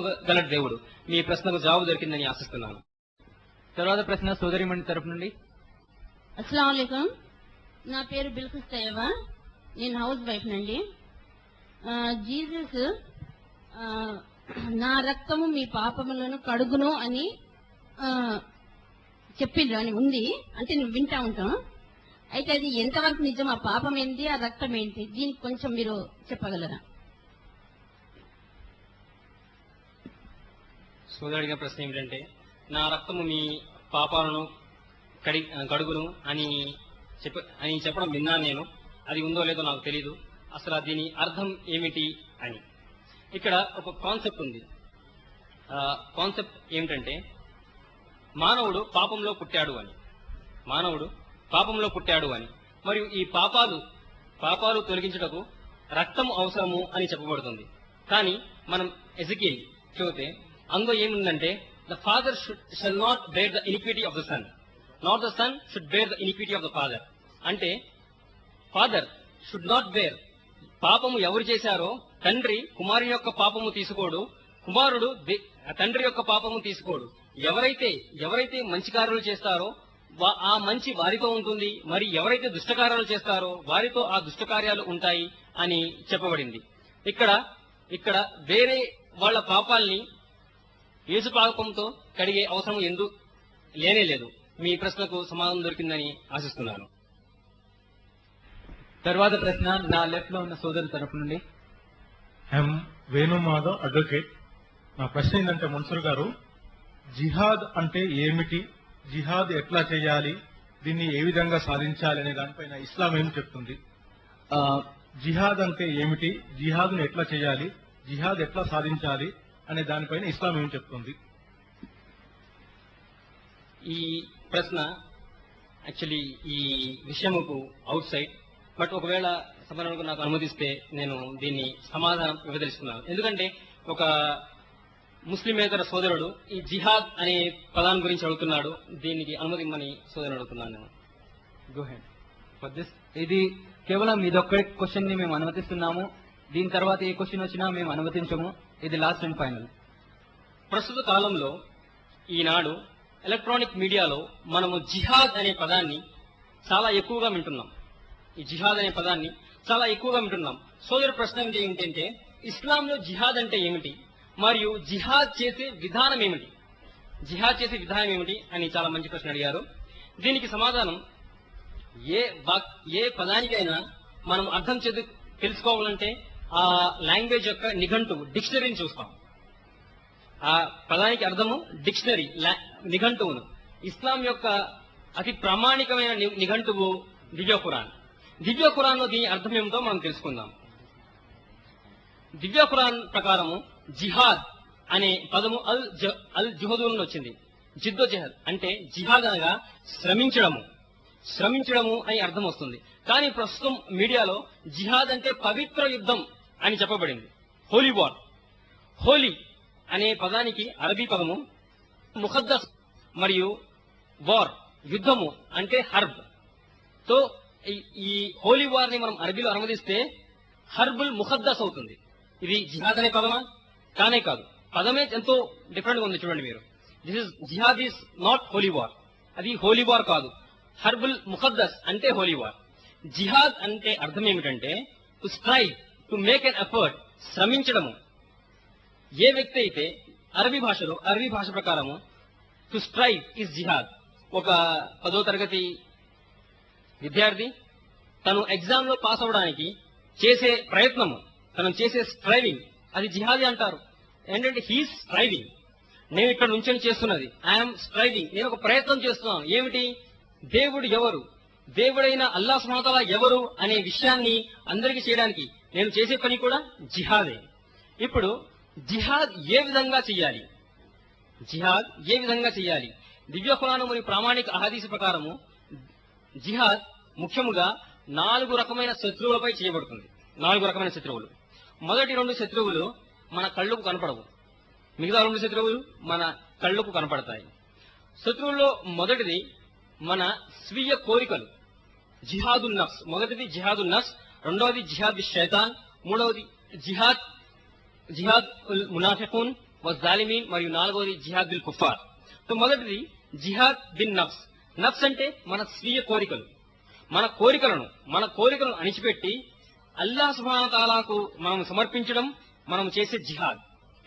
గల దేవుడు. మీ ప్రశ్నకు జవాబు దొరికిందని ఆశిస్తున్నాను. తర్వాత ప్రశ్న సోదరిమణి తరపు నుండి. అస్సలం నా పేరు బిల్కుస్ తయ్యవా నేను హౌస్ వైఫ్ నండి. జీసస్ నా రక్తము మీ పాపములను కడుగును అని చెప్పిండ్రు అని ఉంది. అంటే నేను వింటా ఉంటాం అయితే అది ఎంతవరకు నిజం? ఆ పాపం ఏంటి? ఆ రక్తం ఏంటి? దీనికి కొంచెం మీరు చెప్పగలరా? సోదరు అడిగిన ప్రశ్న ఏమిటంటే నా రక్తము మీ పాపాలను కడి కడుగును అని చెప్ప అని చెప్పడం విన్నాను నేను. అది ఉందో లేదో నాకు తెలియదు అసలు దీని అర్థం ఏమిటి అని. ఇక్కడ ఒక కాన్సెప్ట్ ఉంది. కాన్సెప్ట్ ఏమిటంటే మానవుడు పాపంలో పుట్టాడు అని. మానవుడు పాపంలో పుట్టాడు అని. మరియు ఈ పాపాలు పాపాలు తొలగించుటకు రక్తం అవసరము అని చెప్పబడుతుంది. కానీ మనం ఎజకేల్ చూస్తే అందులో ఏముందంటే the father should shall not bear the iniquity of the son not the son should bear the iniquity of the father అంటే ఫాదర్ షుడ్ నాట్ బేర్ పాపము ఎవరు చేశారో తండ్రి కుమారుని యొక్క పాపము తీసుకోడు. కుమారుడు దే- తండ్రి యొక్క పాపము తీసుకోడు. ఎవరైతే ఎవరైతే మంచి కార్యాలు చేస్తారో వా- ఆ మంచి వారితో ఉంటుంది. మరి ఎవరైతే దుష్టకార్యాలు చేస్తారో వారితో ఆ దుష్టకార్యాలు ఉంటాయి అని చెప్పబడింది. ఇక్కడ ఇక్కడ వేరే వాళ్ళ పాపాల్ని యేసు పాపంతో కడిగే అవసరం ఎందు లేనే లేదు. మీ ప్రశ్నకు సమాధానం దొరికిందని ఆశిస్తున్నాను. తర్వాత ప్రశ్న నా లెఫ్ట్లో ఉన్న సోదరు తరపు నుండి. ఎం వేణుమాధవ్ అడ్వకేట్ నా ప్రశ్న ఏంటంటే మన్సూర్ గారు జిహాద్ అంటే ఏమిటి? జిహాద్ ఎట్లా చేయాలి? దీన్ని ఏ విధంగా సాధించాలి అనే దానిపైన ఇస్లాం ఏం చెప్తుంది? ఆ, జిహాద్ అంటే ఏమిటి? జిహాద్ను ఎట్లా చేయాలి? జిహాద్ ఎట్లా సాధించాలి? అనే దానిపైన ఇస్లాం ఏం చెప్తుంది? ఈ ప్రశ్న యాక్చువల్లీ ఈ విషయముకు అవుట్ సైడ్. బట్ ఒకవేళ సభలకు నాకు అనుమతిస్తే నేను దీన్ని సమాధానం ఇవ్వదలుచుకున్నాను. ఎందుకంటే ఒక ముస్లిమేతర సోదరుడు ఈ జిహాద్ అనే పదాన్ని గురించి అడుగుతున్నాడు. దీనికి అనుమతి ఇమ్మని సోదరుడు అడుగుతున్నాను నేను. గో హెడ్ ఫర్ దిస్ ఇది కేవలం ఇదొక్క క్వశ్చన్ని మేము అనుమతిస్తున్నాము. దీని తర్వాత ఏ క్వశ్చన్ వచ్చినా మేము అనుమతించము. ఇది లాస్ట్ అండ్ ఫైనల్ ప్రస్తుత కాలంలో ఈనాడు ఎలక్ట్రానిక్ మీడియాలో మనము జిహాద్ అనే పదాన్ని చాలా ఎక్కువగా వింటున్నాం. ఈ జిహాద్ అనే పదాన్ని చాలా ఎక్కువగా వింటున్నాం. సోదరు ప్రశ్న ఏంటంటే ఇస్లాంలో జిహాద్ అంటే ఏమిటి? మరియు జిహాద్ చేసే విధానం ఏమిటి? జిహాద్ చేసే విధానం ఏమిటి అని చాలా మంచి ప్రశ్న అడిగారు. దీనికి సమాధానం ఏ వాక్ ఏ పదానికైనా మనం అర్థం చేసి తెలుసుకోవాలంటే ఆ లాంగ్వేజ్ యొక్క నిఘంటు డిక్షనరీని చూస్తాం. ఆ పదానికి అర్థము డిక్షనరీ లా- నిఘంటువును. ఇస్లాం యొక్క అతి ప్రామాణికమైన నిఘంటువు దివ్య ఖురాన్. దివ్య ఖురాన్లో దీని అర్థం ఏమిటో మనం తెలుసుకుందాం. దివ్య ఖురాన్ ప్రకారము జిహాద్ అనే పదము అల్ అల్ జుహదూ వచ్చింది. జిద్దో జహద్ అంటే జిహాద్ అనగా శ్రమించడము. శ్రమించడము అని అర్థం వస్తుంది. కానీ ప్రస్తుతం మీడియాలో జిహాద్ అంటే పవిత్ర యుద్ధం అని చెప్పబడింది. హోలీ వార్. హోలీ అనే పదానికి అరబీ పదము ముఖద్దస్ మరియు వార్ యుద్ధము అంటే హర్బ్. సో ఈ- ఈ హోలీ వార్ని మనం అరబీలో అనువదిస్తే హర్బుల్ ముఖద్దస్ అవుతుంది. ఇది జిహాద్ అనే పదమా? కానే కాదు. పదమే ఎంతో డిఫరెంట్గా ఉంది చూడండి మీరు. This is jihad is not holy war అది హోలీ వార్ కాదు. హర్బుల్ ముఖద్దస్ అంటే హోలీ వార్. జిహాద్ అంటే అర్థం ఏమిటంటే to strive to make an effort శ్రమించడము. ఏ వ్యక్తి అయితే అరబీ భాషలో అరబీ భాష ప్రకారము టు స్ట్రైవ్ ఇస్ జిహాద్. ఒక పదో తరగతి విద్యార్థి తను ఎగ్జామ్లో పాస్ అవ్వడానికి చేసే ప్రయత్నము తను చేసే స్ట్రైవింగ్ అది జిహాది అంటారు. ఏంటంటే హీస్ స్ట్రైవింగ్ నేను ఇక్కడ నుంచి చేస్తున్నది. ఐఎమ్ స్ట్రైవింగ్ నేను ఒక ప్రయత్నం చేస్తున్నాను. ఏమిటి? దేవుడు ఎవరు? దేవుడైన అల్లా సుమతల ఎవరు అనే విషయాన్ని అందరికీ చేయడానికి నేను చేసే పని కూడా జిహాదే. ఇప్పుడు జిహాద్ ఏ విధంగా చేయాలి జిహాద్ ఏ విధంగా చేయాలి దివ్య ఖురాను మరియు ప్రామాణిక అహాదీసు ప్రకారము జిహాద్ ముఖ్యముగా నాలుగు రకమైన శత్రువులపై చేయబడుతుంది. నాలుగు రకమైన శత్రువులు. మొదటి రెండు శత్రువులు మన కళ్ళకు కనపడవు. మిగతా రెండు శత్రువులు మన కళ్ళకు కనపడతాయి. శత్రువుల్లో మొదటిది మన స్వీయ కోరికలు. జిహాదుల్ నఫ్స్. మొదటిది జిహాదుల్ నఫ్స్ రెండవది జిహాద్ షైతాన్ మూడవది జిహాద్ జిహాద్ ఉల్ మునాఫికున్ జాలిమీన్ మరియు నాలుగవది జిహాద్ బిల్ కుఫార్ సో మొదటిది జిహాద్ బిన్ నఫ్స్. నఫ్స్ అంటే మన స్వీయ కోరికలు. మన కోరికలను మన కోరికలను అణిచిపెట్టి అల్లా సుబ్హాన తాలాకు మనం సమర్పించడం మనం చేసే జిహాద్.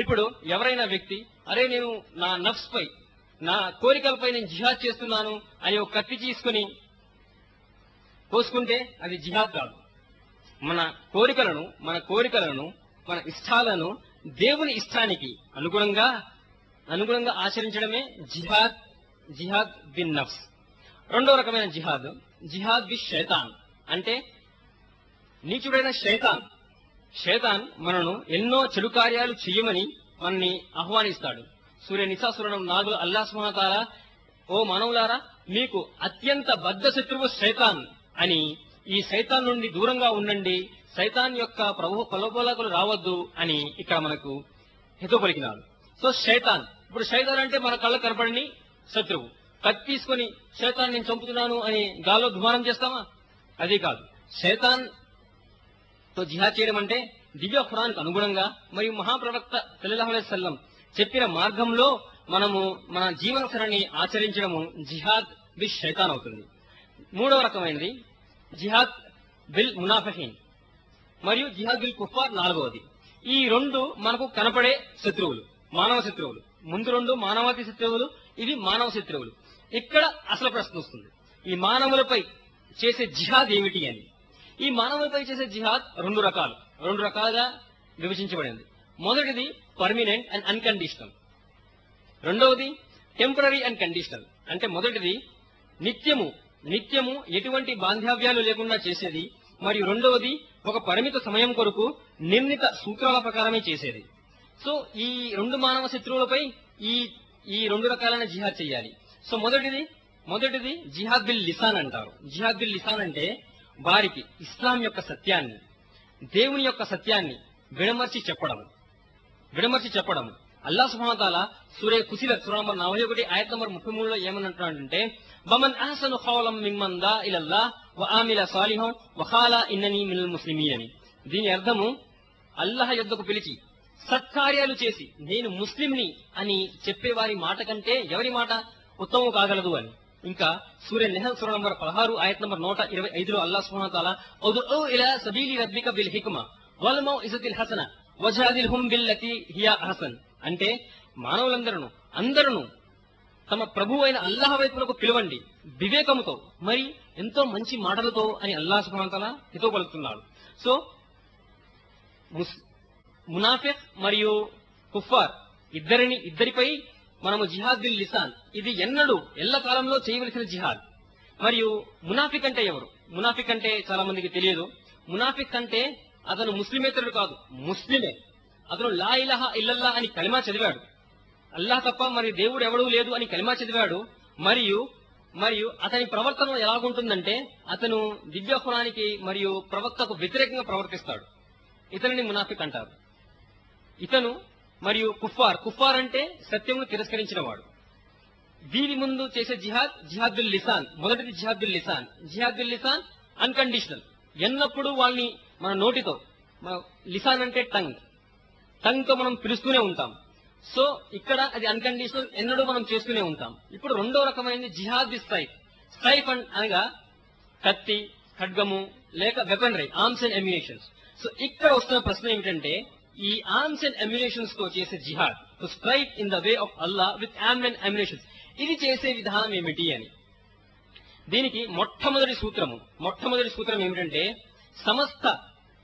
ఇప్పుడు ఎవరైనా వ్యక్తి అరే నేను నా నఫ్స్ పై నా కోరికలపై నేను జిహాద్ చేస్తున్నాను అని ఒక కత్తి తీసుకుని కోసుకుంటే అది జిహాద్ కాదు. మన కోరికలను మన కోరికలను మన ఇష్టాలను దేవుని ఇష్టానికి అనుగుణంగా అనుగుణంగా ఆచరించడమే జిహాద్ జిహాద్ బిన్ నఫ్స్. రెండో రకమైన జిహాద్ జిహాద్ బి శైతాన్. అంటే నీచుడైన శైతాన్. శైతాన్ మనను ఎన్నో చెడు కార్యాలు చేయమని మనని ఆహ్వానిస్తాడు. సూర్య నిశాసురణం నాగులు అల్లా సుమతాల ఓ మానవులారా మీకు అత్యంత బద్ధ శత్రువు శైతాన్ అని ఈ సైతాన్ నుండి దూరంగా ఉండండి సైతాన్ యొక్క ప్రభు కొలబోలకులు రావద్దు అని ఇక్కడ మనకు హితో పలికినాడు సో శైతాన్ ఇప్పుడు శైతాన్ అంటే మన కళ్ళ కనపడని శత్రువు. కత్తి తీసుకొని శైతాన్ నేను చంపుతున్నాను అని గాల్లో దుమానం చేస్తామా? అది కాదు. శైతాన్తో జిహా చేయడం అంటే దివ్య ఖురాన్కు అనుగుణంగా మరియు మహాప్రవక్త సల్లల్లాహు అలైహి వసల్లం చెప్పిన మార్గంలో మనము మన జీవన సరణి ఆచరించడము జిహాద్ బిల్ శైతాన్ అవుతుంది. మూడవ రకమైనది జిహాద్ బిల్ మునాఫహీన్ మరియు జిహాద్ బిల్ కుఫార్ నాలుగవది. ఈ రెండు మనకు కనపడే శత్రువులు మానవ శత్రువులు. ముందు రెండు మానవాతి శత్రువులు ఇవి మానవ శత్రువులు. ఇక్కడ అసలు ప్రశ్న వస్తుంది. ఈ మానవులపై చేసే జిహాద్ ఏమిటి అని. ఈ మానవులపై చేసే జిహాద్ రెండు రకాలు. రెండు రకాలుగా విభజించబడింది. మొదటిది పర్మినెంట్ అండ్ అన్కండిషనల్. రెండవది టెంపరీ అండ్ కండిషనల్. అంటే మొదటిది నిత్యము నిత్యము ఎటువంటి బాంధవ్యాలు లేకుండా చేసేది మరియు రెండవది ఒక పరిమిత సమయం కొరకు నిర్ణీత సూత్రాల ప్రకారమే చేసేది. సో ఈ రెండు మానవ శత్రువులపై ఈ ఈ రెండు రకాలైన జిహాద్ చేయాలి. సో మొదటిది మొదటిది జిహాద్ బిల్ లిసాన్ అంటారు. జిహాద్ బిల్ లిసాన్ అంటే వారికి ఇస్లాం యొక్క సత్యాన్ని దేవుని యొక్క సత్యాన్ని విడమర్చి చెప్పడం విడమర్చి చెప్పడం అల్లా సుహాతాల సూర్య కుసిల సూర నంబర్ నలభై ఒకటి ఆయత నంబర్ ముప్పై మూడులో ఏమనంటున్నాడంటే బమన్ అహసను ఖౌలం మిమ్మన్ దా ఇలల్లా వ ఆమిల సాలిహం వఖాలా ఇన్నని మిల్ ముస్లిమీ అని. దీని అర్థము అల్లాహ్ యొద్దకు పిలిచి సత్కార్యాలు చేసి నేను ముస్లింని అని చెప్పేవారి మాట కంటే ఎవరి మాట ఉత్తమం కాగలదు అని. ఇంకా సూర్య నెహల్ సూర నంబర్ పదహారు ఆయత నంబర్ నూట ఇరవై ఐదులో అల్లా సుహాతాల ఉదుఉ ఇలా సబీలి రబ్బిక బిల్ హిక్మ వల్మౌ ఇజతిల్ హసన వజాదిల్ హుం బిల్లతి హియా హసన్ అంటే మానవులందరూ అందరూ తమ ప్రభు అయిన అల్లాహ వైపునకు పిలవండి వివేకముతో మరి ఎంతో మంచి మాటలతో అని అల్లాహ్ సుబ్హానతల హితో పలుకుతున్నాడు. సో ముస్- మునాఫిక్ మరియు కుఫార్ ఇద్దరిని ఇద్దరిపై మనము జిహాద్ బిల్ లిసాన్. ఇది ఎన్నడూ ఎల్ల కాలంలో చేయవలసిన జిహాద్. మరియు మునాఫిక్ అంటే ఎవరు? మునాఫిక్ అంటే చాలా మందికి తెలియదు. మునాఫిక్ అంటే అతను ముస్లిమేతరుడు కాదు ముస్లిమే. అతను లా ఇలహ ఇల్లల్లా అని కలిమా చదివాడు. అల్లా తప్ప మరి దేవుడు ఎవడూ లేదు అని కలిమా చదివాడు. మరియు మరియు అతని ప్రవర్తన ఎలాగుంటుందంటే అతను దివ్యహురానికి మరియు ప్రవక్తకు వ్యతిరేకంగా ప్రవర్తిస్తాడు. ఇతనిని మునాఫిక్ అంటారు. ఇతను మరియు కుఫార్ కుఫార్ అంటే సత్యమును తిరస్కరించిన వాడు దీని ముందు చేసే జిహాద్ జిహాదుల్ లిసాన్. మొదటిది జిహాదుల్ లిసాన్. జిహాదుల్ లిసాన్ అన్కండిషనల్. ఎన్నప్పుడు వాళ్ళని మన నోటితో మన లిసాన్ అంటే టంగ్. టంగ్తో మనం పిలుస్తూనే ఉంటాం. సో ఇక్కడ అది అన్కండిషనల్ ఎన్నడూ మనం చేస్తూనే ఉంటాం. ఇప్పుడు రెండో రకమైనది జిహాద్ ది స్ట్రైఫ్ స్ట్రైఫ్ అనగా కత్తి ఖడ్గము లేక weaponry arms and ammunitions so ఇక్కడ వస్తున్న ప్రశ్న ఏమిటంటే ఈ ఆర్మ్స్ అండ్ ఎమ్యునేషన్స్తో చేసే జిహాద్ to strike in the way of Allah with arm and ammunitions ఇది చేసే విధానం ఏమిటి అని. దీనికి మొట్టమొదటి సూత్రము మొట్టమొదటి సూత్రం ఏమిటంటే సమస్త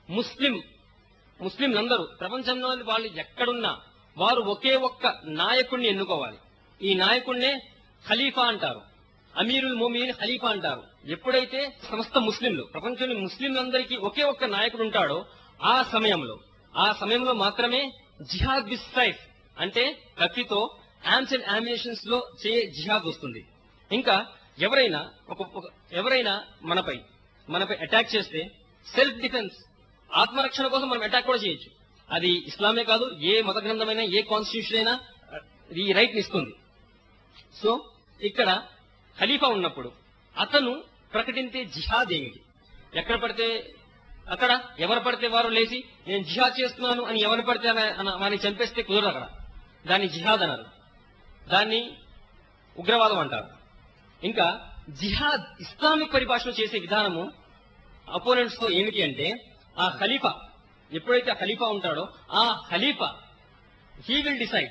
ముస్లిం ముస్లింలందరూ ప్రపంచంలో వాళ్ళు ఎక్కడున్నా వారు ఒకే ఒక్క నాయకుడిని ఎన్నుకోవాలి. ఈ నాయకుడినే ఖలీఫా అంటారు. అమీరుల్ మోమీన్ ఖలీఫా అంటారు. ఎప్పుడైతే సమస్త ముస్లింలు ప్రపంచంలో ముస్లింలందరికీ ఒకే ఒక్క నాయకుడు ఉంటాడో ఆ సమయంలో ఆ సమయంలో మాత్రమే జిహాద్ బిస్ సైఫ్ అంటే కత్తితో ఆమ్స్ అండ్ ఆమినేషన్స్లో చే జిహాద్ వస్తుంది. ఇంకా ఎవరైనా ఒక- ఎవరైనా మనపై మనపై అటాక్ చేస్తే సెల్ఫ్ డిఫెన్స్ ఆత్మరక్షణ కోసం మనం అటాక్ కూడా చేయొచ్చు. అది ఇస్లామే కాదు ఏ మత గ్రంథమైనా ఏ కాన్స్టిట్యూషన్ అయినా uh, ఈ రైట్ ఇస్తుంది. సో ఇక్కడ ఖలీఫా ఉన్నప్పుడు అతను ప్రకటించే జిహాద్ ఏమిటి? ఎక్కడ పడితే అక్కడ? ఎవరు పడితే వారు లేచి నేను జిహాద్ చేస్తున్నాను అని ఎవరు పడితే వారిని చంపేస్తే కుదరదు అక్కడ. దాన్ని జిహాద్ అన్నారు. దాన్ని ఉగ్రవాదం అంటారు. ఇంకా జిహాద్ ఇస్లామిక్ పరిభాషలో చేసే విధానము అపోనెంట్స్తో ఏమిటి అంటే ఆ ఖలీఫా ఎప్పుడైతే ఆ ఖలీఫా ఉంటాడో ఆ ఖలీఫా హీ విల్ డిసైడ్